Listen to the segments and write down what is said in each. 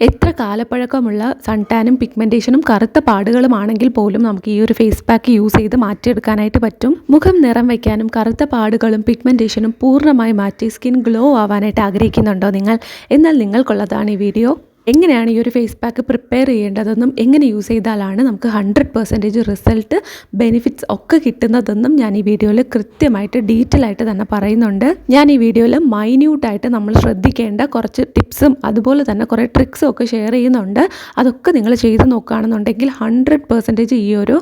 എത്ര കാലപ്പഴക്കമുള്ള സൺ ടാനും പിഗ്മെന്റേഷനും കറുത്ത പാടുകളുമാണെങ്കിൽ പോലും നമുക്ക് ഈ ഒരു ഫേസ് പാക്ക് യൂസ് ചെയ്ത് മാറ്റിയെടുക്കാനായിട്ട് പറ്റും. മുഖം നിറം വയ്ക്കാനും കറുത്ത പാടുകളും പിഗ്മെന്റേഷനും പൂർണമായി മാറ്റി സ്കിൻ ഗ്ലോ ആവാനായിട്ട് ആഗ്രഹിക്കുന്നുണ്ടോ നിങ്ങൾ? എന്നാൽ നിങ്ങൾക്കുള്ളതാണ് ഈ വീഡിയോ എങ്ങനെയാണ് ഈ ഒരു ഫേസ് പാക്ക് പ്രിപ്പയർ ചെയ്യേണ്ടതെന്നും എങ്ങനെ യൂസ് ചെയ്താലാണ് നമുക്ക് ഹൺഡ്രഡ് പെർസെന്റേജ് റിസൾട്ട് ബെനിഫിറ്റ്സ് ഒക്കെ കിട്ടുന്നതെന്നും ഞാൻ ഈ വീഡിയോയിൽ കൃത്യമായിട്ട് ഡീറ്റെയിൽ ആയിട്ട് തന്നെ പറയുന്നുണ്ട്. ഞാൻ ഈ വീഡിയോയിൽ മൈന്യൂട്ടായിട്ട് നമ്മൾ ശ്രദ്ധിക്കേണ്ട കുറച്ച് ടിപ്സും അതുപോലെ തന്നെ കുറേ ട്രിക്സും ഒക്കെ ഷെയർ ചെയ്യുന്നുണ്ട്. അതൊക്കെ നിങ്ങൾ ചെയ്ത് നോക്കുകയാണെന്നുണ്ടെങ്കിൽ ഹൺഡ്രഡ് പെർസെന്റേജ് ഈ ഒരു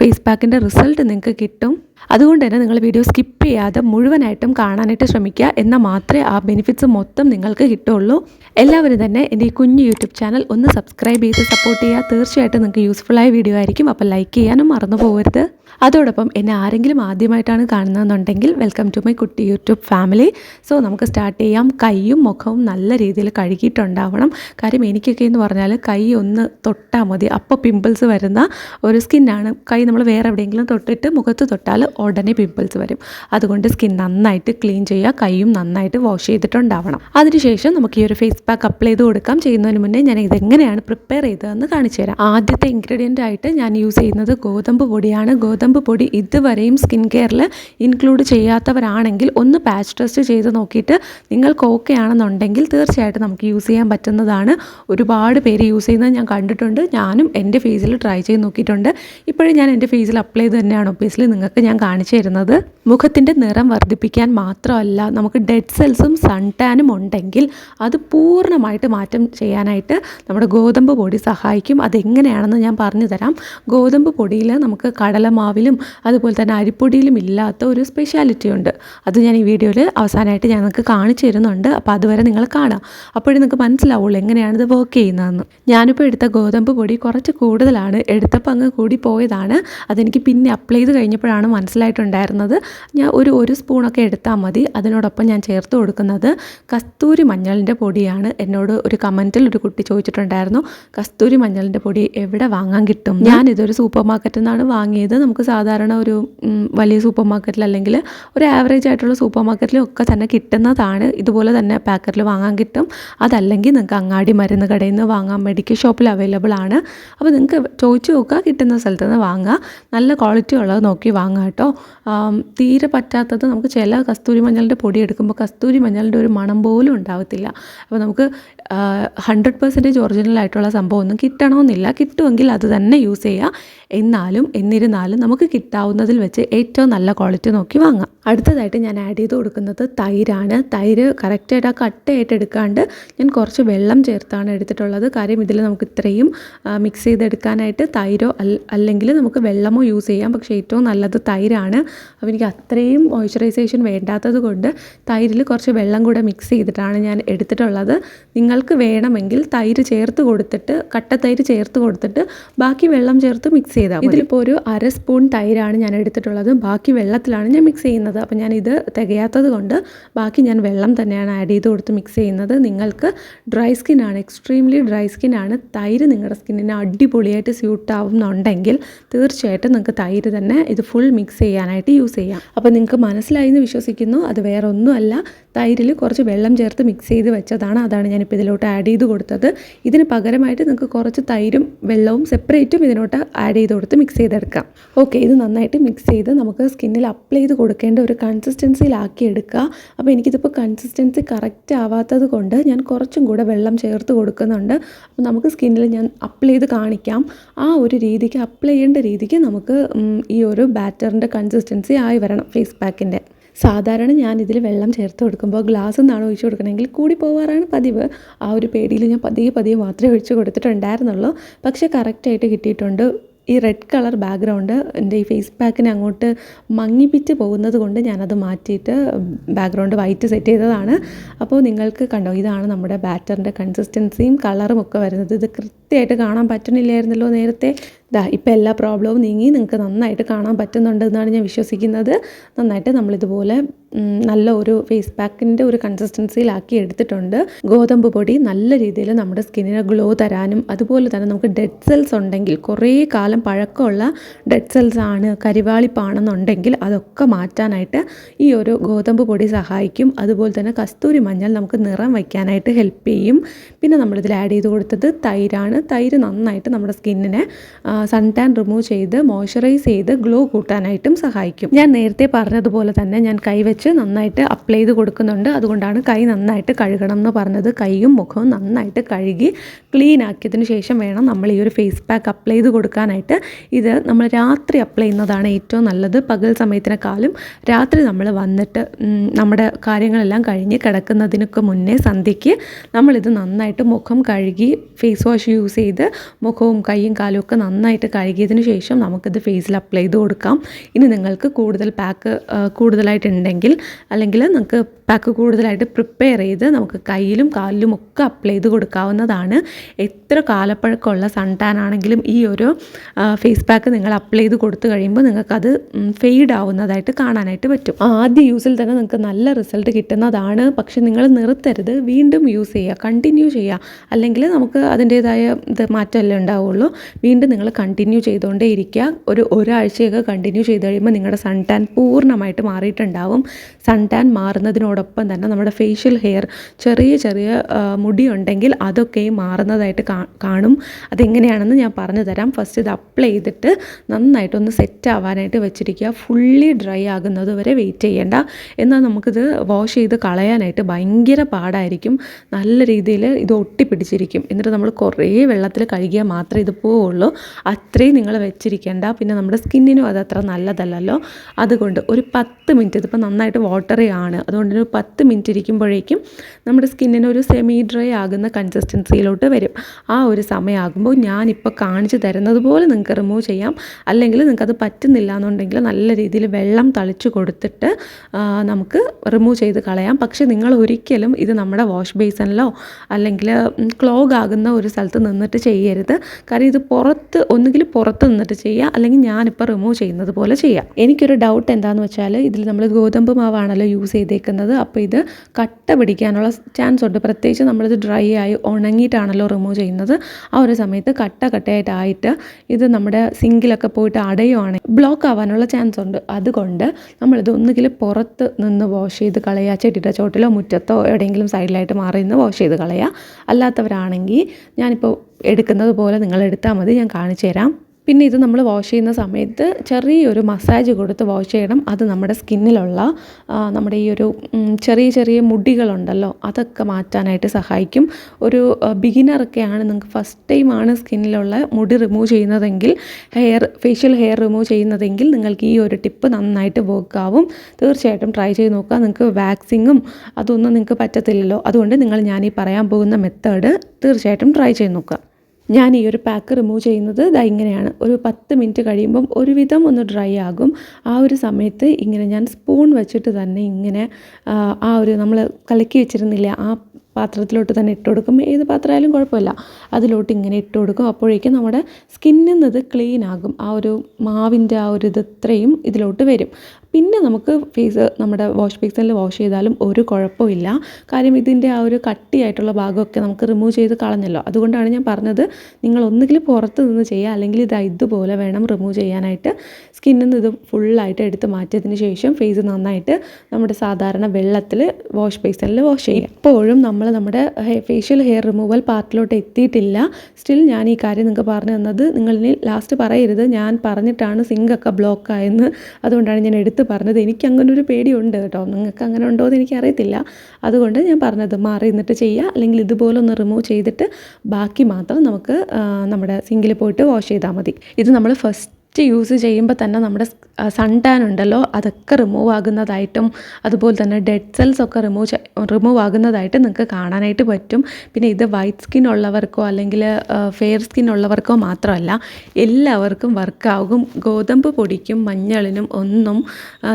ഫേസ് പാക്കിന്റെ റിസൾട്ട് നിങ്ങൾക്ക് കിട്ടും. അതുകൊണ്ട് തന്നെ നിങ്ങൾ വീഡിയോ സ്കിപ്പ് ചെയ്യാതെ മുഴുവനായിട്ടും കാണാനായിട്ട് ശ്രമിക്കുക എന്നാൽ മാത്രമേ ആ ബെനിഫിറ്റ്സ് മൊത്തം നിങ്ങൾക്ക് കിട്ടുള്ളൂ എല്ലാവരും തന്നെ എന്റെ ഈ കുഞ്ഞു യൂട്യൂബ് ചാനൽ ഒന്ന് സബ്സ്ക്രൈബ് ചെയ്ത് സപ്പോർട്ട് ചെയ്യുക. തീർച്ചയായിട്ടും നിങ്ങൾക്ക് യൂസ്ഫുള്ളായ വീഡിയോ ആയിരിക്കും. അപ്പോൾ ലൈക്ക് ചെയ്യാനും മറന്നു പോകരുത്. അതോടൊപ്പം എന്നെ ആരെങ്കിലും ആദ്യമായിട്ടാണ് കാണുന്നതെന്നുണ്ടെങ്കിൽ വെൽക്കം ടു മൈ കുട്ടി യൂട്യൂബ് ഫാമിലി സോ നമുക്ക് സ്റ്റാർട്ട് ചെയ്യാം. കൈയും മുഖവും നല്ല രീതിയിൽ കഴുകിയിട്ടുണ്ടാവണം. കാര്യം എനിക്കൊക്കെ എന്ന് പറഞ്ഞാൽ കൈ ഒന്ന് തൊട്ടാൽ മതി. അപ്പോൾ പിമ്പിൾസ് വരുന്ന ഒരു സ്കിന്നാണ് കൈ നമ്മൾ വേറെ എവിടെയെങ്കിലും തൊട്ടിട്ട് മുഖത്ത് തൊട്ടാൽ ഉടനെ പിമ്പിൾസ് വരും. അതുകൊണ്ട് സ്കിൻ നന്നായിട്ട് ക്ലീൻ ചെയ്യുക കൈയും നന്നായിട്ട് വാഷ് ചെയ്തിട്ടുണ്ടാവണം. അതിനുശേഷം നമുക്ക് ഈ ഒരു ഫേസ് പാക്ക് അപ്ലൈ ചെയ്ത് കൊടുക്കാം. ചെയ്യുന്നതിന് മുന്നേ ഞാൻ ഇതെങ്ങനെയാണ് പ്രിപ്പയർ ചെയ്തതെന്ന് കാണിച്ചു തരാം. ആദ്യത്തെ ഇൻഗ്രീഡിയന്റ് ആയിട്ട് ഞാൻ യൂസ് ചെയ്യുന്നത് ഗോതമ്പ് പൊടിയാണ്. ഗോതമ്പ് പൊടി ഇതുവരെയും സ്കിൻ കെയറിൽ ഇൻക്ലൂഡ് ചെയ്യാത്തവരാണെങ്കിൽ ഒന്ന് പാച്ച് ടെസ്റ്റ് ചെയ്ത് നോക്കിയിട്ട് നിങ്ങൾക്ക് ഓക്കെ ആണെന്നുണ്ടെങ്കിൽ തീർച്ചയായിട്ടും നമുക്ക് യൂസ് ചെയ്യാൻ പറ്റുന്നതാണ്. ഒരുപാട് പേര് യൂസ് ചെയ്യുന്നത് ഞാൻ കണ്ടിട്ടുണ്ട്. ഞാനും എന്റെ ഫേസിൽ ട്രൈ ചെയ്ത് നോക്കിയിട്ടുണ്ട്. ഇപ്പോഴും ഞാൻ എന്റെ ഫേസിൽ അപ്ലൈ ചെയ്ത് തന്നെയാണ്. ഒബ്വിയസ്ലി നിങ്ങൾക്ക് കാണിച്ചു തരുന്നത്. മുഖത്തിന്റെ നിറം വർദ്ധിപ്പിക്കാൻ മാത്രമല്ല നമുക്ക് ഡെഡ് സെൽസും സൺ ടാനും ഉണ്ടെങ്കിൽ അത് പൂർണമായിട്ട് മാറ്റം ചെയ്യാനായിട്ട് നമ്മുടെ ഗോതമ്പ് പൊടി സഹായിക്കും. അതെങ്ങനെയാണെന്ന് ഞാൻ പറഞ്ഞു തരാം. ഗോതമ്പ് പൊടിയിൽ നമുക്ക് കടലമാവിലും അതുപോലെ തന്നെ അരിപ്പൊടിയിലും ഇല്ലാത്ത ഒരു സ്പെഷ്യാലിറ്റി ഉണ്ട്. അത് ഞാൻ ഈ വീഡിയോയിൽ അവസാനമായിട്ട് ഞാൻ നിങ്ങൾക്ക് കാണിച്ചു തരുന്നുണ്ട്. അപ്പോൾ അതുവരെ നിങ്ങൾ കാണാം അപ്പോഴേ നിങ്ങൾക്ക് മനസ്സിലാവുള്ളൂ എങ്ങനെയാണ് ഇത് വർക്ക് ചെയ്യുന്നതെന്ന്. ഞാനിപ്പോൾ എടുത്ത ഗോതമ്പ് പൊടി കുറച്ച് കൂടുതലാണ്. എടുത്തപ്പോൾ അങ്ങ് കൂടി പോയതാണ്. അതെനിക്ക് പിന്നെ അപ്ലൈ ചെയ്ത് കഴിഞ്ഞപ്പോഴാണ് മനസ്സിലായിട്ടുണ്ടായിരുന്നത്. ഞാൻ ഒരു ഒരു സ്പൂണൊക്കെ എടുത്താൽ മതി. അതിനോടൊപ്പം ഞാൻ ചേർത്ത് കൊടുക്കുന്നത് കസ്തൂരി മഞ്ഞളിന്റെ പൊടിയാണ്. എന്നോട് ഒരു കമന്റിൽ ഒരു കുട്ടി ചോദിച്ചിട്ടുണ്ടായിരുന്നു കസ്തൂരി മഞ്ഞളിന്റെ പൊടി എവിടെ വാങ്ങാൻ കിട്ടും? ഞാൻ ഇതൊരു സൂപ്പർ മാർക്കറ്റിൽ നിന്നാണ് വാങ്ങിയത്. നമുക്ക് സാധാരണ ഒരു വലിയ സൂപ്പർ മാർക്കറ്റിൽ അല്ലെങ്കിൽ ഒരു ആവറേജ് ആയിട്ടുള്ള സൂപ്പർ മാർക്കറ്റിലും ഒക്കെ തന്നെ കിട്ടുന്നതാണ്. ഇതുപോലെ തന്നെ പാക്കറ്റിൽ വാങ്ങാൻ കിട്ടും. അതല്ലെങ്കിൽ നിങ്ങൾക്ക് അങ്ങാടി മരുന്ന് കടയിൽ നിന്ന് വാങ്ങാം. മെഡിക്കൽ ഷോപ്പിൽ അവൈലബിൾ ആണ്. അപ്പോൾ നിങ്ങൾക്ക് ചോദിച്ചു നോക്കുക. കിട്ടുന്ന സ്ഥലത്ത് നിന്ന് വാങ്ങുക. നല്ല ക്വാളിറ്റി ഉള്ളത് നോക്കി വാങ്ങുക കേട്ടോ. തീരെ പറ്റാത്തത് നമുക്ക് ചില കസ്തൂരി മഞ്ഞളിന്റെ പൊടി എടുക്കുമ്പോൾ കസ്തൂരി മഞ്ഞളിന്റെ ഒരു മണം പോലും ഉണ്ടാവത്തില്ല. അപ്പോൾ നമുക്ക് ഹൺഡ്രഡ് പെർസെന്റേജ് ഒറിജിനൽ ആയിട്ടുള്ള സംഭവം ഒന്നും കിട്ടണമെന്നില്ല. കിട്ടുമെങ്കിൽ അത് തന്നെ യൂസ് ചെയ്യുക. എന്നാലും എന്നിരുന്നാലും നമുക്ക് കിട്ടാവുന്നതിൽ വെച്ച് ഏറ്റവും നല്ല ക്വാളിറ്റി നോക്കി വാങ്ങാം. അടുത്തതായിട്ട് ഞാൻ ആഡ് ചെയ്ത് കൊടുക്കുന്നത് തൈരാണ്. തൈര് കറക്റ്റായിട്ട് ആ കട്ടയായിട്ട് എടുക്കാണ്ട് ഞാൻ കുറച്ച് വെള്ളം ചേർത്താണ് എടുത്തിട്ടുള്ളത്. കാര്യം ഇതിൽ നമുക്ക് ഇത്രയും മിക്സ് ചെയ്തെടുക്കാനായിട്ട് തൈരോ അല്ലെങ്കിൽ നമുക്ക് വെള്ളമോ യൂസ് ചെയ്യാം. പക്ഷേ ഏറ്റവും നല്ലത് തൈരാണ്. അപ്പോൾ എനിക്ക് അത്രയും മോയ്സ്ചറൈസേഷൻ വേണ്ടാത്തത് കൊണ്ട് തൈരിൽ കുറച്ച് വെള്ളം കൂടെ മിക്സ് ചെയ്തിട്ടാണ് ഞാൻ എടുത്തിട്ടുള്ളത്. നിങ്ങൾക്ക് വേണമെങ്കിൽ തൈര് ചേർത്ത് കൊടുത്തിട്ട് കട്ട തൈര് ചേർത്ത് കൊടുത്തിട്ട് ബാക്കി വെള്ളം ചേർത്ത് മിക്സ് ചെയ്താൽ ഇതിലിപ്പോൾ ഒരു അര സ്പൂൺ തൈരാണ് ഞാൻ എടുത്തിട്ടുള്ളത്. ബാക്കി വെള്ളത്തിലാണ് ഞാൻ മിക്സ് ചെയ്യുന്നത്. അപ്പോൾ ഞാൻ ഇത് തികയാത്തത് കൊണ്ട് ബാക്കി ഞാൻ വെള്ളം തന്നെയാണ് ആഡ് ചെയ്ത് കൊടുത്ത് മിക്സ് ചെയ്യുന്നത്. നിങ്ങൾക്ക് ഡ്രൈ സ്കിൻ ആണ് എക്സ്ട്രീംലി ഡ്രൈ സ്കിൻ ആണ്. തൈര് നിങ്ങളുടെ സ്കിന്നിന് അടിപൊളിയായിട്ട് സ്യൂട്ട് ആവുന്നുണ്ടെങ്കിൽ തീർച്ചയായിട്ടും നിങ്ങൾക്ക് തൈര് തന്നെ ഇത് ഫുൾ മിക്സ് ചെയ്യാനായിട്ട് യൂസ് ചെയ്യാം. അപ്പോൾ നിങ്ങൾക്ക് മനസ്സിലായി എന്ന് വിശ്വസിക്കുന്നു. അത് വേറെ ഒന്നുമല്ല. തൈരിൽ കുറച്ച് വെള്ളം ചേർത്ത് മിക്സ് ചെയ്ത് വെച്ചതാണ്. അതാണ് ഞാനിപ്പോൾ ഇതിലോട്ട് ആഡ് ചെയ്ത് കൊടുത്തത്. ഇതിന് പകരമായിട്ട് നിങ്ങൾക്ക് കുറച്ച് തൈരും വെള്ളവും സെപ്പറേറ്റും ഇതിലോട്ട് ആഡ് ചെയ്ത് കൊടുത്ത് മിക്സ് ചെയ്തെടുക്കാം. ഓക്കെ ഇത് നന്നായിട്ട് മിക്സ് ചെയ്ത് നമുക്ക് സ്കിന്നിൽ അപ്ലൈ ചെയ്ത് കൊടുക്കേണ്ട ഒരു കൺസിസ്റ്റൻസിയിലാക്കി എടുക്കുക. അപ്പോൾ എനിക്കിതിപ്പോൾ കൺസിസ്റ്റൻസി കറക്റ്റ് ആവാത്തത് കൊണ്ട് ഞാൻ കുറച്ചും കൂടെ വെള്ളം ചേർത്ത് കൊടുക്കുന്നുണ്ട്. അപ്പോൾ നമുക്ക് സ്കിന്നിൽ ഞാൻ അപ്ലൈ ചെയ്ത് കാണിക്കാം. ആ ഒരു രീതിക്ക് അപ്ലൈ ചെയ്യേണ്ട രീതിക്ക് നമുക്ക് ഈ ഒരു ബാറ്ററിന്റെ കൺസിസ്റ്റൻസി ആയി വരണം ഫേസ് പാക്കിന്റെ സാധാരണ ഞാൻ ഇതിൽ വെള്ളം ചേർത്ത് കൊടുക്കുമ്പോൾ ഗ്ലാസ് നിന്നാണ് ഒഴിച്ചു കൊടുക്കണമെങ്കിൽ കൂടി പോകാറാണ് പതിവ്. ആ ഒരു പേടിയിൽ ഞാൻ പതിയെ പതിയെ മാത്രമേ ഒഴിച്ചു കൊടുത്തിട്ടുണ്ടായിരുന്നുള്ളൂ. പക്ഷേ കറക്റ്റായിട്ട് കിട്ടിയിട്ടുണ്ട്. ഈ റെഡ് കളർ ബാക്ക്ഗ്രൗണ്ട് എന്റെ ഈ ഫേസ് പാക്കിനെ അങ്ങോട്ട് മങ്ങിപ്പിച്ച് പോകുന്നത് കൊണ്ട് ഞാനത് മാറ്റിയിട്ട് ബാക്ക്ഗ്രൗണ്ട് വൈറ്റ് സെറ്റ് ചെയ്തതാണ്. അപ്പോൾ നിങ്ങൾക്ക് കണ്ടോ ഇതാണ് നമ്മുടെ ബാറ്ററിന്റെ കൺസിസ്റ്റൻസിയും കളറും ഒക്കെ വരുന്നത്. ഇത് കൃത്യമായിട്ട് കാണാൻ പറ്റണില്ലായിരുന്നല്ലോ നേരത്തെ. ദാ ഇപ്പം എല്ലാ പ്രോബ്ലവും നീങ്ങി. നിങ്ങൾക്ക് നന്നായിട്ട് കാണാൻ പറ്റുന്നുണ്ട് എന്നാണ് ഞാൻ വിശ്വസിക്കുന്നത്. നന്നായിട്ട് നമ്മളിതുപോലെ നല്ല ഒരു ഫേസ് പാക്കിന്റെ ഒരു കൺസിസ്റ്റൻസിയിലാക്കി എടുത്തിട്ടുണ്ട്. ഗോതമ്പ് പൊടി നല്ല രീതിയിൽ നമ്മുടെ സ്കിന്നിന് ഗ്ലോ തരാനും അതുപോലെ തന്നെ നമുക്ക് ഡെഡ് സെൽസ് ഉണ്ടെങ്കിൽ കുറേ കാലം പഴക്കമുള്ള ഡെഡ് സെൽസ് ആണ് കരിവാളിപ്പാണെന്നുണ്ടെങ്കിൽ അതൊക്കെ മാറ്റാനായിട്ട് ഈ ഒരു ഗോതമ്പ് പൊടി സഹായിക്കും. അതുപോലെ തന്നെ കസ്തൂരി മഞ്ഞൾ നമുക്ക് നിറം വയ്ക്കാനായിട്ട് ഹെൽപ്പ് ചെയ്യും. പിന്നെ നമ്മളിതിൽ ആഡ് ചെയ്ത് കൊടുത്തത് തൈരാണ്. തൈര് നന്നായിട്ട് നമ്മുടെ സ്കിന്നിനെ സൺ ടാൻ റിമൂവ് ചെയ്ത് മോയ്സ്ചറൈസ് ചെയ്ത് ഗ്ലോ കൂട്ടാനായിട്ടും സഹായിക്കും. ഞാൻ നേരത്തെ പറഞ്ഞതുപോലെ തന്നെ ഞാൻ കൈ വെച്ച് നന്നായിട്ട് അപ്ലൈ ചെയ്ത് കൊടുക്കുന്നുണ്ട്. അതുകൊണ്ടാണ് കൈ നന്നായിട്ട് കഴുകണം എന്ന് പറഞ്ഞത്. കൈയും മുഖവും നന്നായിട്ട് കഴുകി ക്ലീൻ ആക്കിയതിന് ശേഷം വേണം നമ്മൾ ഈ ഒരു ഫേസ് പാക്ക് അപ്ലൈ ചെയ്ത് കൊടുക്കാനായിട്ട്. ഇത് നമ്മൾ രാത്രി അപ്ലൈ ചെയ്യുന്നതാണ് ഏറ്റവും നല്ലത്. പകൽ സമയത്തിനെക്കാളും രാത്രി നമ്മൾ വന്നിട്ട് നമ്മുടെ കാര്യങ്ങളെല്ലാം കഴിഞ്ഞ് കിടക്കുന്നതിനൊക്കെ മുന്നേ സന്ധ്യയ്ക്ക് നമ്മളിത് നന്നായിട്ട് മുഖം കഴുകി ഫേസ് വാഷ് യൂസ് ചെയ്ത് മുഖവും കൈയും കാലും ഒക്കെ നന്നായിട്ട് കഴുകിയതിന് ശേഷം നമുക്കിത് ഫേസിൽ അപ്ലൈ ചെയ്ത് കൊടുക്കാം. ഇനി നിങ്ങൾക്ക് കൂടുതൽ പാക്ക് കൂടുതലായിട്ടുണ്ടെങ്കിൽ അല്ലെങ്കിൽ നിങ്ങൾക്ക് പാക്ക് കൂടുതലായിട്ട് പ്രിപ്പയർ ചെയ്ത് നമുക്ക് കയ്യിലും കാലിലും ഒക്കെ അപ്ലൈ ചെയ്ത് കൊടുക്കാവുന്നതാണ്. എത്ര കാലപ്പഴക്കമുള്ള സൺ ടാൻ ആണെങ്കിലും ഈ ഒരു ഫേസ് പാക്ക് നിങ്ങൾ അപ്ലൈ ചെയ്ത് കൊടുത്തു കഴിയുമ്പോൾ നിങ്ങൾക്കത് ഫെയ്ഡ് ആവുന്നതായിട്ട് കാണാനായിട്ട് പറ്റും. ആദ്യ യൂസിൽ തന്നെ നിങ്ങൾക്ക് നല്ല റിസൾട്ട് കിട്ടുന്നതാണ്. പക്ഷെ നിങ്ങൾ നിർത്തരുത്. വീണ്ടും യൂസ് ചെയ്യുക. കണ്ടിന്യൂ ചെയ്യുക. അല്ലെങ്കിൽ നമുക്ക് അതിന്റേതായ ഇത് മാറ്റമല്ലേ ഉണ്ടാവുള്ളൂ. വീണ്ടും നിങ്ങൾ കണ്ടിന്യൂ ചെയ്തുകൊണ്ടേ ഇരിക്കുക ഒരു ഒരാഴ്ചയൊക്കെ കണ്ടിന്യൂ ചെയ്ത് കഴിയുമ്പോൾ നിങ്ങളുടെ സൺ ടാൻ പൂർണമായിട്ട് മാറിയിട്ടുണ്ടാവും. സൺ ടാൻ മാറുന്നതിനോടൊപ്പം തന്നെ നമ്മുടെ ഫേഷ്യൽ ഹെയർ ചെറിയ ചെറിയ മുടിയുണ്ടെങ്കിൽ അതൊക്കെയും മാറുന്നതായിട്ട് കാണും. അതെങ്ങനെയാണെന്ന് ഞാൻ പറഞ്ഞു തരാം. ഫസ്റ്റ് ഇത് അപ്ലൈ ചെയ്തിട്ട് നന്നായിട്ടൊന്ന് സെറ്റ് ആവാനായിട്ട് വെച്ചിരിക്കുക. ഫുള്ളി ഡ്രൈ ആകുന്നത് വരെ വെയിറ്റ് ചെയ്യേണ്ട. എന്നാൽ നമുക്കിത് വാഷ് ചെയ്ത് കളയാനായിട്ട് ഭയങ്കര പാടായിരിക്കും. നല്ല രീതിയിൽ ഇത് ഒട്ടിപ്പിടിച്ചിരിക്കും. എന്നിട്ട് നമ്മൾ കുറേ വെള്ളത്തിൽ കഴുകിയാൽ മാത്രമേ ഇത് പോവുള്ളൂ. അത്രയും നിങ്ങൾ വെച്ചിരിക്കേണ്ട. പിന്നെ നമ്മുടെ സ്കിന്നിനും അത് അത്ര നല്ലതല്ലല്ലോ. അതുകൊണ്ട് ഒരു പത്ത് മിനിറ്റ് ഇതിപ്പോൾ നന്നായിട്ട് വാട്ടറി ആണ്. അതുകൊണ്ട് ഒരു പത്ത് മിനിറ്റ് ഇരിക്കുമ്പോഴേക്കും നമ്മുടെ സ്കിന്നിന് ഒരു സെമി ഡ്രൈ ആകുന്ന കൺസിസ്റ്റൻസിയിലോട്ട് വരും. ആ ഒരു സമയമാകുമ്പോൾ ഞാനിപ്പോൾ കാണിച്ചു തരുന്നത് പോലെ നിങ്ങൾക്ക് റിമൂവ് ചെയ്യാം. അല്ലെങ്കിൽ നിങ്ങൾക്ക് അത് പറ്റുന്നില്ല എന്നുണ്ടെങ്കിൽ നല്ല രീതിയിൽ വെള്ളം തളിച്ച് കൊടുത്തിട്ട് നമുക്ക് റിമൂവ് ചെയ്ത് കളയാം. പക്ഷേ നിങ്ങൾ ഒരിക്കലും ഇത് നമ്മുടെ വാഷ് ബേസിനിലോ അല്ലെങ്കിൽ ക്ലോഗ് ആകുന്ന ഒരു സ്ഥലത്ത് നിന്നിട്ട് ചെയ്യരുത്. കാരണം ഇത് പുറത്ത് ഒന്നുകിൽ പുറത്ത് നിന്നിട്ട് ചെയ്യുക അല്ലെങ്കിൽ ഞാനിപ്പോൾ റിമൂവ് ചെയ്യുന്നത് പോലെ ചെയ്യാം. എനിക്കൊരു ഡൗട്ട് എന്താണെന്ന് വെച്ചാൽ ഇതിൽ നമ്മൾ ഗോതമ്പ് മാവാണല്ലോ യൂസ് ചെയ്തേക്കുന്നത്. അപ്പോൾ ഇത് കട്ട പിടിക്കാനുള്ള ചാൻസ് ഉണ്ട്. പ്രത്യേകിച്ച് നമ്മളിത് ഡ്രൈ ആയി ഉണങ്ങിയിട്ടാണല്ലോ റിമൂവ് ചെയ്യുന്നത്. ആ ഒരു സമയത്ത് കട്ട കട്ടയായിട്ടായിട്ട് ഇത് നമ്മുടെ സിങ്കിലൊക്കെ പോയിട്ട് അടയുവാണെങ്കിൽ ബ്ലോക്ക് ആവാനുള്ള ചാൻസ് ഉണ്ട്. അതുകൊണ്ട് നമ്മളിത് ഒന്നുകിൽ പുറത്ത് നിന്ന് വാഷ് ചെയ്ത് കളയുക ചെടിയുടെ ചോട്ടിലോ മുറ്റത്തോ എവിടെയെങ്കിലും സൈഡിലായിട്ട് മാറി നിന്ന് വാഷ് ചെയ്ത് കളയുക അല്ലാത്തവരാണെങ്കിൽ ഞാനിപ്പോൾ എടുക്കുന്നത് പോലെ നിങ്ങൾ എടുത്താൽ മതി ഞാൻ കാണിച്ചു തരാം പിന്നെ ഇത് നമ്മൾ വാഷ് ചെയ്യുന്ന സമയത്ത് ചെറിയൊരു മസാജ് കൊടുത്ത് വാഷ് ചെയ്യണം. അത് നമ്മുടെ സ്കിന്നിലുള്ള നമ്മുടെ ഈ ഒരു ചെറിയ ചെറിയ മുടികളുണ്ടല്ലോ അതൊക്കെ മാറ്റാനായിട്ട് സഹായിക്കും. ഒരു ബിഗിനറൊക്കെയാണ് നിങ്ങൾക്ക് ഫസ്റ്റ് ടൈമാണ് സ്കിന്നിലുള്ള മുടി റിമൂവ് ചെയ്യുന്നതെങ്കിൽ ഹെയർ ഫേഷ്യൽ ഹെയർ റിമൂവ് ചെയ്യുന്നതെങ്കിൽ നിങ്ങൾക്ക് ഈ ഒരു ടിപ്പ് നന്നായിട്ട് വർക്ക് ആവും. തീർച്ചയായിട്ടും ട്രൈ ചെയ്ത് നോക്കുക. നിങ്ങൾക്ക് വാക്സിങ്ങും അതൊന്നും നിങ്ങൾക്ക് പറ്റത്തില്ലല്ലോ. അതുകൊണ്ട് നിങ്ങൾ ഞാനീ പറയാൻ പോകുന്ന മെത്തേഡ് തീർച്ചയായിട്ടും ട്രൈ ചെയ്ത് നോക്കുക. ഞാൻ ഈ ഒരു പാക്ക് റിമൂവ് ചെയ്യുന്നത് ഇതാ ഇങ്ങനെയാണ്. ഒരു പത്ത് മിനിറ്റ് കഴിയുമ്പം ഒരുവിധം ഒന്ന് ഡ്രൈ ആകും. ആ ഒരു സമയത്ത് ഇങ്ങനെ ഞാൻ സ്പൂൺ വെച്ചിട്ട് തന്നെ ഇങ്ങനെ ആ, ഒരു നമ്മൾ കലക്കി വെച്ചിരുന്നില്ല ആ പാത്രത്തിലോട്ട് തന്നെ ഇട്ട് കൊടുക്കും. ഏത് പാത്രമായാലും കുഴപ്പമില്ല. അതിലോട്ട് ഇങ്ങനെ ഇട്ട് കൊടുക്കും. അപ്പോഴേക്കും നമ്മുടെ സ്കിന്നിൽ നിന്ന് ക്ലീൻ ആകും. ആ ഒരു മാവിന്റെ ആ ഒരു ഇത് ഇത്രയും ഇതിലോട്ട് വരും. പിന്നെ നമുക്ക് ഫേസ് നമ്മുടെ വാഷ് ബേസിനിൽ വാഷ് ചെയ്താലും ഒരു കുഴപ്പമില്ല. കാര്യം ഇതിന്റെ ആ ഒരു കട്ടിയായിട്ടുള്ള ഭാഗമൊക്കെ നമുക്ക് റിമൂവ് ചെയ്ത് കളഞ്ഞല്ലോ. അതുകൊണ്ടാണ് ഞാൻ പറഞ്ഞത് നിങ്ങൾ ഒന്നുകിൽ പുറത്ത് നിന്ന് ചെയ്യുക അല്ലെങ്കിൽ ഇത് ഇതുപോലെ വേണം റിമൂവ് ചെയ്യാനായിട്ട്. സ്കിന്നിൽ നിന്ന് ഇത് ഫുള്ളായിട്ട് എടുത്ത് മാറ്റിയതിന് ശേഷം ഫേസ് നന്നായിട്ട് നമ്മുടെ സാധാരണ വെള്ളത്തിൽ വാഷ് ബേസിനിൽ വാഷ് ചെയ്യുക. ഇപ്പോഴും നമ്മൾ നമ്മുടെ ഫേഷ്യൽ ഹെയർ റിമൂവൽ പാർട്ടിലോട്ട് എത്തിയിട്ടില്ല. സ്റ്റിൽ ഞാൻ ഈ കാര്യം നിങ്ങൾക്ക് പറഞ്ഞു തന്നത് നിങ്ങളിനി ലാസ്റ്റ് പറയരുത്. ഞാൻ പറഞ്ഞിട്ടാണ് സിങ്കൊക്കെ ബ്ലോക്കായെന്ന് അതുകൊണ്ടാണ് ഞാൻ എടുത്ത് പറഞ്ഞത് എനിക്ക് അങ്ങനെ ഒരു പേടിയുണ്ട് കേട്ടോ. നിങ്ങൾക്ക് അങ്ങനെ ഉണ്ടോ എന്ന് എനിക്ക് അറിയത്തില്ല അതുകൊണ്ട് ഞാൻ പറഞ്ഞത് മാറി നിന്നിട്ട് ചെയ്യുക അല്ലെങ്കിൽ ഇതുപോലെ ഒന്ന് റിമൂവ് ചെയ്തിട്ട് ബാക്കി മാത്രം നമുക്ക് നമ്മുടെ സിങ്കിൽ പോയിട്ട് വാഷ് ചെയ്താൽ മതി. ഇത് നമ്മൾ ഫസ്റ്റ് യൂസ് ചെയ്യുമ്പോൾ തന്നെ നമ്മുടെ സൺ ടാൻ ഉണ്ടല്ലോ അതൊക്കെ റിമൂവ് ആകുന്നതായിട്ടും അതുപോലെ തന്നെ ഡെഡ് സെൽസ് ഒക്കെ റിമൂവ് റിമൂവ് ആകുന്നതായിട്ട് നിങ്ങൾക്ക് കാണാനായിട്ട് പറ്റും. പിന്നെ ഇത് വൈറ്റ് സ്കിൻ ഉള്ളവർക്കോ അല്ലെങ്കിൽ ഫെയർ സ്കിൻ ഉള്ളവർക്കോ മാത്രമല്ല എല്ലാവർക്കും വർക്കാകും ഗോതമ്പ് പൊടിക്കും മഞ്ഞളിനും ഒന്നും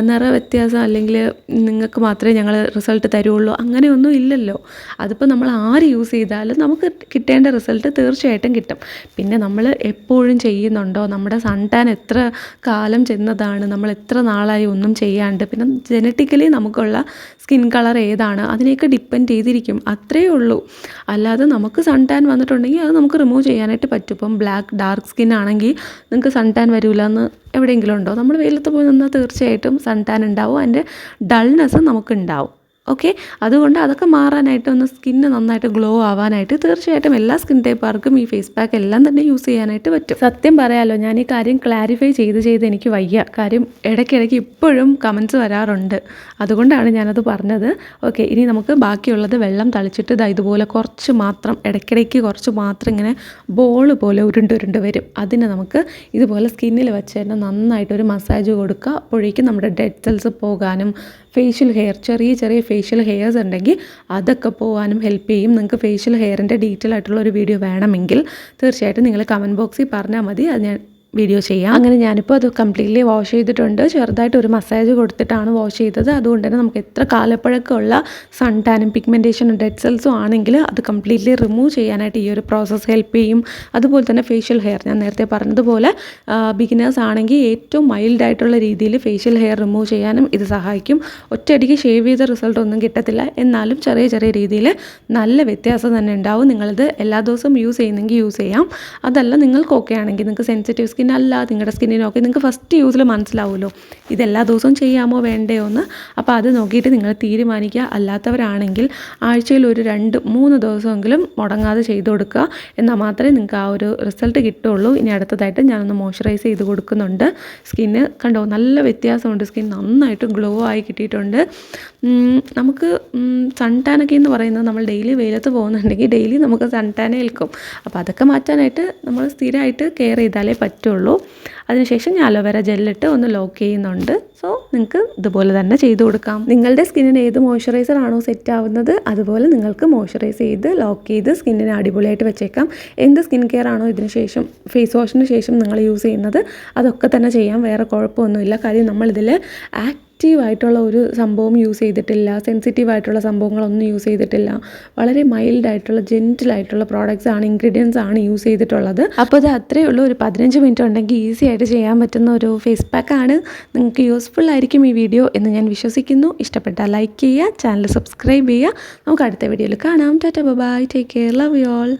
നിറ നിറവ്യത്യാസം അല്ലെങ്കിൽ നിങ്ങൾക്ക് മാത്രമേ ഞങ്ങൾ റിസൾട്ട് തരുള്ളൂ. അങ്ങനെയൊന്നും ഇല്ലല്ലോ. അതിപ്പോൾ നമ്മൾ ആര് യൂസ് ചെയ്താലും നമുക്ക് കിട്ടേണ്ട റിസൾട്ട് തീർച്ചയായിട്ടും കിട്ടും. പിന്നെ നമ്മൾ എപ്പോഴും ചെയ്യുന്നുണ്ടോ? നമ്മുടെ സൺ ടാൻ എത്ര കാലം ചെന്നതാണ് നമ്മൾ എത്ര നാളായി ഒന്നും ചെയ്യാണ്ട് പിന്നെ ജനറ്റിക്കലി നമുക്കുള്ള സ്കിൻ കളർ ഏതാണ് അതിനെയൊക്കെ ഡിപ്പെൻഡ് ചെയ്തിരിക്കും. അത്രയേ ഉള്ളൂ. അല്ലാതെ നമുക്ക് സൺ ടാൻ വന്നിട്ടുണ്ടെങ്കിൽ അത് നമുക്ക് റിമൂവ് ചെയ്യാനായിട്ട് പറ്റും. ഇപ്പം ബ്ലാക്ക് ഡാർക്ക് സ്കിൻ ആണെങ്കിൽ നിങ്ങൾക്ക് സൺ ടാൻ വരില്ല എന്ന് എവിടെയെങ്കിലും ഉണ്ടോ? നമ്മൾ വെയിലത്ത് പോയി നിന്നാൽ തീർച്ചയായിട്ടും സൺ ടാൻ ഉണ്ടാവും. അതിന്റെ ഡൾനെസ് നമുക്കുണ്ടാവും ഓക്കെ അതുകൊണ്ട് അതൊക്കെ മാറാനായിട്ട് ഒന്ന് സ്കിന്ന് നന്നായിട്ട് ഗ്ലോ ആവാനായിട്ട് തീർച്ചയായിട്ടും എല്ലാ സ്കിൻ ടൈപ്പുകാർക്കും ഈ ഫേസ് പാക്ക് എല്ലാം തന്നെ യൂസ് ചെയ്യാനായിട്ട് പറ്റും. സത്യം പറയാലോ ഞാൻ ഈ കാര്യം ക്ലാരിഫൈ ചെയ്ത് ചെയ്ത് എനിക്ക് വയ്യ. കാര്യം ഇടയ്ക്കിടയ്ക്ക് ഇപ്പോഴും കമൻസ് വരാറുണ്ട്. അതുകൊണ്ടാണ് ഞാനത് പറഞ്ഞത്. ഓക്കെ ഇനി നമുക്ക് ബാക്കിയുള്ളത് വെള്ളം തളിച്ചിട്ട് ഇതാ ഇതുപോലെ കുറച്ച് മാത്രം ഇടയ്ക്കിടയ്ക്ക് കുറച്ച് മാത്രം ഇങ്ങനെ ബോൾ പോലെ ഉരുണ്ട് ഉരുണ്ട് വരും. അതിനെ നമുക്ക് ഇതുപോലെ സ്കിന്നിൽ വെച്ച് തന്നെ നന്നായിട്ടൊരു മസാജ് കൊടുക്കുക അപ്പോഴേക്കും നമ്മുടെ ഡെഡ് സെൽസ് പോകാനും ഫേഷ്യൽ ഹെയർ ചെറിയ ചെറിയ ഫേഷ്യൽ ഹെയർസ് ഉണ്ടെങ്കിൽ അതൊക്കെ പോകാനും ഹെൽപ്പ് ചെയ്യും. നിങ്ങൾക്ക് ഫേഷ്യൽ ഹെയറിന്റെ ഡീറ്റെയിൽ ആയിട്ടുള്ള ഒരു വീഡിയോ വേണമെങ്കിൽ തീർച്ചയായിട്ടും നിങ്ങൾ കമന്റ് ബോക്സിൽ പറഞ്ഞാൽ മതി. അത് ഞാൻ വീഡിയോ ചെയ്യാം. അങ്ങനെ ഞാനിപ്പോൾ അത് കംപ്ലീറ്റ്ലി വാഷ് ചെയ്തിട്ടുണ്ട്. ചെറുതായിട്ട് ഒരു മസാജ് കൊടുത്തിട്ടാണ് വാഷ് ചെയ്തത്. അതുകൊണ്ട് തന്നെ നമുക്ക് എത്ര കാലപ്പഴക്കമുള്ള സൺ ടാനും പിഗ്മെന്റേഷനും ഡെഡ് സെൽസും ആണെങ്കിൽ അത് കംപ്ലീറ്റ്ലി റിമൂവ് ചെയ്യാനായിട്ട് ഈ ഒരു പ്രോസസ്സ് ഹെൽപ്പ് ചെയ്യും. അതുപോലെ തന്നെ ഫേഷ്യൽ ഹെയർ ഞാൻ നേരത്തെ പറഞ്ഞതുപോലെ ബിഗിനേഴ്സ് ആണെങ്കിൽ ഏറ്റവും മൈൽഡ് ആയിട്ടുള്ള രീതിയിൽ ഫേഷ്യൽ ഹെയർ റിമൂവ് ചെയ്യാനും ഇത് സഹായിക്കും. ഒറ്റയടിക്ക് ഷേവ് ചെയ്ത റിസൾട്ട് ഒന്നും കിട്ടത്തില്ല. എന്നാലും ചെറിയ ചെറിയ രീതിയിൽ നല്ല വ്യത്യാസം തന്നെ ഉണ്ടാവും. നിങ്ങളിത് എല്ലാ ദിവസവും യൂസ് ചെയ്യുന്നെങ്കിൽ യൂസ് ചെയ്യാം. അതല്ല നിങ്ങൾക്കൊക്കെ ആണെങ്കിൽ നിങ്ങൾക്ക് സെൻസിറ്റീവ് സ്കിൻ അല്ല നിങ്ങളുടെ സ്കിന്നിനൊക്കെ നിങ്ങൾക്ക് ഫസ്റ്റ് യൂസിൽ മനസ്സിലാവുമല്ലോ ഇതെല്ലാ ദിവസവും ചെയ്യാമോ വേണ്ടയോ എന്ന് അപ്പോൾ അത് നോക്കിയിട്ട് നിങ്ങൾ തീരുമാനിക്കുക. അല്ലാത്തവരാണെങ്കിൽ ആഴ്ചയിൽ ഒരു രണ്ട് മൂന്ന് ദിവസമെങ്കിലും മുടങ്ങാതെ ചെയ്തു കൊടുക്കുക. എന്നാൽ മാത്രമേ നിങ്ങൾക്ക് ആ ഒരു റിസൾട്ട് കിട്ടുള്ളൂ. ഇനി അടുത്തതായിട്ട് ഞാനൊന്ന് മോയ്സ്ചറൈസ് ചെയ്ത് കൊടുക്കുന്നുണ്ട്. സ്കിന്ന് കണ്ടോ നല്ല വ്യത്യാസമുണ്ട്. സ്കിൻ നന്നായിട്ട് ഗ്ലോ ആയി കിട്ടിയിട്ടുണ്ട്. നമുക്ക് സൺ ടാനൊക്കെ എന്ന് പറയുന്നത് നമ്മൾ ഡെയിലി വെയിലത്ത് പോകുന്നുണ്ടെങ്കിൽ ഡെയിലി നമുക്ക് സൺ ടാൻ ഏൽക്കും. അപ്പോൾ അതൊക്കെ മാറ്റാനായിട്ട് നമ്മൾ സ്ഥിരമായിട്ട് കെയർ ചെയ്താലേ പറ്റുള്ളൂ. അതിനുശേഷം ഞാൻ അലോവേര ജെല്ലിട്ട് ഒന്ന് ലോക്ക് ചെയ്യുന്നുണ്ട്. സോ നിങ്ങൾക്ക് ഇതുപോലെ തന്നെ ചെയ്ത് കൊടുക്കാം. നിങ്ങളുടെ സ്കിന്നിന് ഏത് മോയ്സ്ചറൈസർ ആണോ സെറ്റ് ആവുന്നത് അതുപോലെ നിങ്ങൾക്ക് മോയ്സ്ചറൈസ് ചെയ്ത് ലോക്ക് ചെയ്ത് സ്കിന്നിനെ അടിപൊളിയായിട്ട് വെച്ചേക്കാം. എന്ത് സ്കിൻ കെയർ ആണോ ഇതിന് ശേഷം ഫേസ് വാഷിന് ശേഷം നിങ്ങൾ യൂസ് ചെയ്യുന്നത് അതൊക്കെ തന്നെ ചെയ്യാം. വേറെ കുഴപ്പമൊന്നുമില്ല. കാര്യം നമ്മളിതിൽ ആക്റ്റീവ് ആയിട്ടുള്ള ഒരു സംഭവം യൂസ് ചെയ്തിട്ടില്ല സെൻസിറ്റീവ് ആയിട്ടുള്ള സംഭവങ്ങളൊന്നും യൂസ് ചെയ്തിട്ടില്ല. വളരെ മൈൽഡ് ആയിട്ടുള്ള ജെന്റിൽ ആയിട്ടുള്ള പ്രോഡക്റ്റ്സ് ആണ് ഇൻഗ്രീഡിയൻസ് ആണ് യൂസ് ചെയ്തിട്ടുള്ളത്. അപ്പോൾ ഇത് അത്രയേ ഉള്ളൂ. ഒരു പതിനഞ്ച് മിനിറ്റ് ഉണ്ടെങ്കിൽ ഈസി ആയിട്ട് ചെയ്യാൻ പറ്റുന്ന ഒരു ഫേസ് പാക്ക് ആണ്. നിങ്ങൾക്ക് യൂസ്ഫുൾ ആയിരിക്കും ഈ വീഡിയോ എന്ന് ഞാൻ വിശ്വസിക്കുന്നു. ഇഷ്ടപ്പെട്ടാൽ ലൈക്ക് ചെയ്യുക ചാനൽ സബ്സ്ക്രൈബ് ചെയ്യുക. നമുക്ക് അടുത്ത വീഡിയോയിൽ കാണാം. Tata bye take care love you all